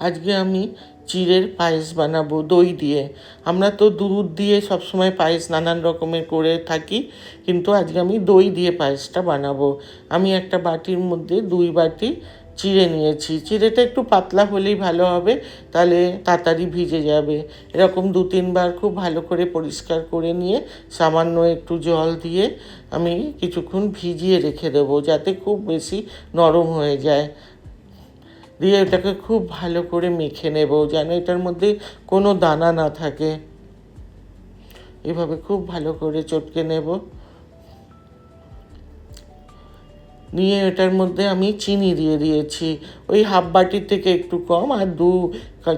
আজকে আমি চিড়ের পায়েস বানাবো, দই দিয়ে। আমরা তো দুধ দিয়ে সবসময় পায়েস নানান রকমের করে থাকি, কিন্তু আজকে আমি দই দিয়ে পায়েসটা বানাবো। আমি একটা বাটির মধ্যে দুই বাটি চিড়ে নিয়েছি। চিড়েটা একটু পাতলা হলেই ভালো হবে, তাহলে তাড়াতাড়ি ভিজে যাবে। এরকম দু তিনবার খুব ভালো করে পরিষ্কার করে নিয়ে, সামান্য একটু জল দিয়ে আমি কিছুক্ষণ ভিজিয়ে রেখে দেবো, যাতে খুব বেশি নরম হয়ে যায়। দিয়ে এটাকে খুব ভালো করে মেখে নেব যেন এটার মধ্যে কোনো দানা না থাকে। এভাবে খুব ভালো করে চটকে নেব। নিয়ে এটার মধ্যে আমি চিনি দিয়ে দিয়েছি। ওই হাফ বাটির থেকে একটু কম আর দু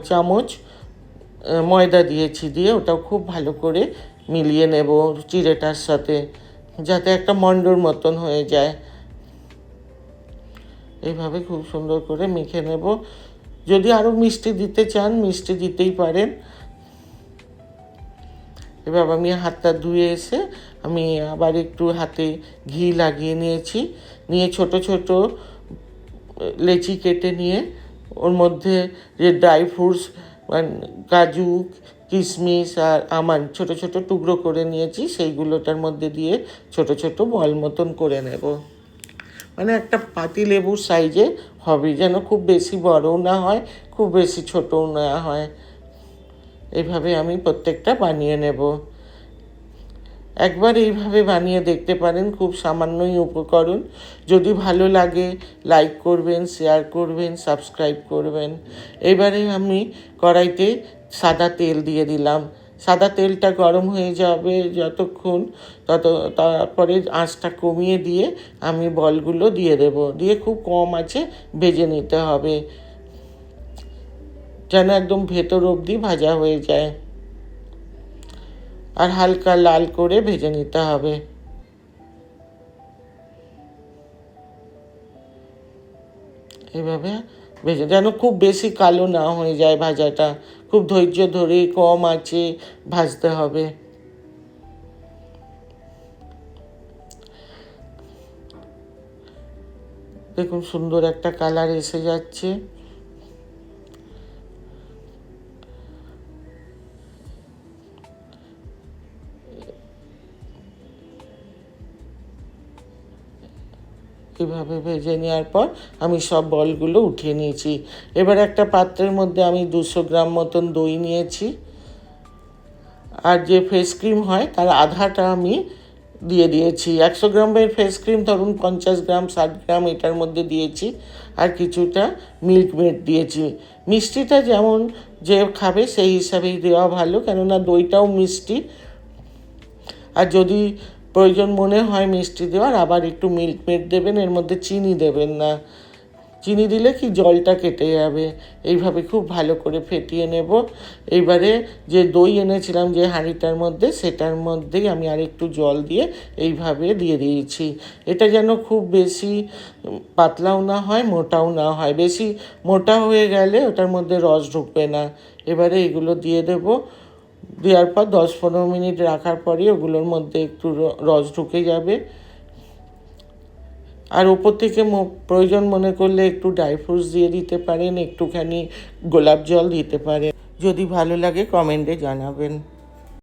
চামচ ময়দা দিয়েছি দিয়ে ওটাও খুব ভালো করে মিলিয়ে নেব চিড়েটার সাথে, যাতে একটা মন্ডর মতন হয়ে যায়। এইভাবে খুব সুন্দর করে মেখে নেব। যদি আরও মিষ্টি দিতে চান, মিষ্টি দিতেই পারেন। এবার আমি হাতটা ধুয়ে এসে আমি আবার একটু হাতে ঘি লাগিয়ে নিয়েছি। নিয়ে ছোট ছোট লেচি কেটে নিয়ে ওর মধ্যে যে ড্রাই ফ্রুটস কাজু, কিশমিশ আর আমান ছোট ছোট টুকরো করে নিয়েছি, সেইগুলোটার মধ্যে দিয়ে ছোট ছোট বল মতন করে নেব। মানে একটা পাতি লেবুর সাইজে হবে, যেন খুব বেশি বড়ও না হয়, খুব বেশি ছোটও না হয়। এইভাবে আমি প্রত্যেকটা বানিয়ে নেব। একবার এইভাবে বানিয়ে দেখতে পারেন, খুব সামান্যই উপকরণ। যদি ভালো লাগে, লাইক করবেন, শেয়ার করবেন, সাবস্ক্রাইব করবেন। এবারে আমি কড়াইতে সাদা তেল দিয়ে দিলাম। সাদা তেলটা গরম হয়ে যাবে যতক্ষণ, তত, তারপরে আঁচটা কমিয়ে দিয়ে আমি বলগুলো দিয়ে দেব। দিয়ে খুব কম আছে, ভেজে নিতে হবে। যেন একদম ভেতর অবধি ভাজা হয়ে যায়। আর হালকা লাল করে ভেজে নিতে হবে। এভাবে ভেজে যেন খুব বেশি কালো না হয়ে যায় ভাজাটা। খুব ধৈর্য ধরে কম আছে, ভাজতে হবে। দেখুন সুন্দর একটা কালার এসে যাচ্ছে। এভাবে ভেজে নেওয়ার পর আমি সব বলগুলো উঠিয়ে নিয়েছি। এবার একটা পাত্রের মধ্যে আমি দুশো গ্রাম মতন দই নিয়েছি। আর যে ফেস ক্রিম হয়, তার আধাটা আমি দিয়ে দিয়েছি। একশো গ্রামের ফেস ক্রিম ধরুন পঞ্চাশ গ্রাম, ষাট গ্রাম, এটার মধ্যে দিয়েছি। আর কিছুটা মিল্ক মেড দিয়েছি। মিষ্টিটা যেমন যে খাবে, সেই হিসাবেই দেওয়া ভালো। কেননা দইটাও মিষ্টি। আর যদি প্রয়োজন মনে হয় মিষ্টি দেওয়ার, আবার একটু মিল্ক মেড দেবেন, এর মধ্যে চিনি দেবেন না। চিনি দিলে কি জলটা কেটে যাবে? এইভাবে খুব ভালো করে ফেটিয়ে নেব। এইবারে যে দই এনেছিলাম যে হাঁড়িটার মধ্যে, সেটার মধ্যেই আমি আর একটু জল দিয়ে এইভাবে দিয়ে দিয়েছি। এটা যেন খুব বেশি পাতলাও না হয়, মোটাও না হয়। বেশি মোটা হয়ে গেলে ওটার মধ্যে রস ঢুকবে না। এবারে এগুলো দিয়ে দেবো। দেওয়ার পর দশ পনেরো মিনিট রাখার পরই ওগুলোর মধ্যে একটু রস ঢুকে যাবে। আর ওপর থেকে প্রয়োজন মনে করলে একটু ড্রাই ফ্রুটস দিয়ে দিতে পারেন, একটুখানি গোলাপ জল দিতে পারেন। যদি ভালো লাগে কমেন্টে জানাবেন।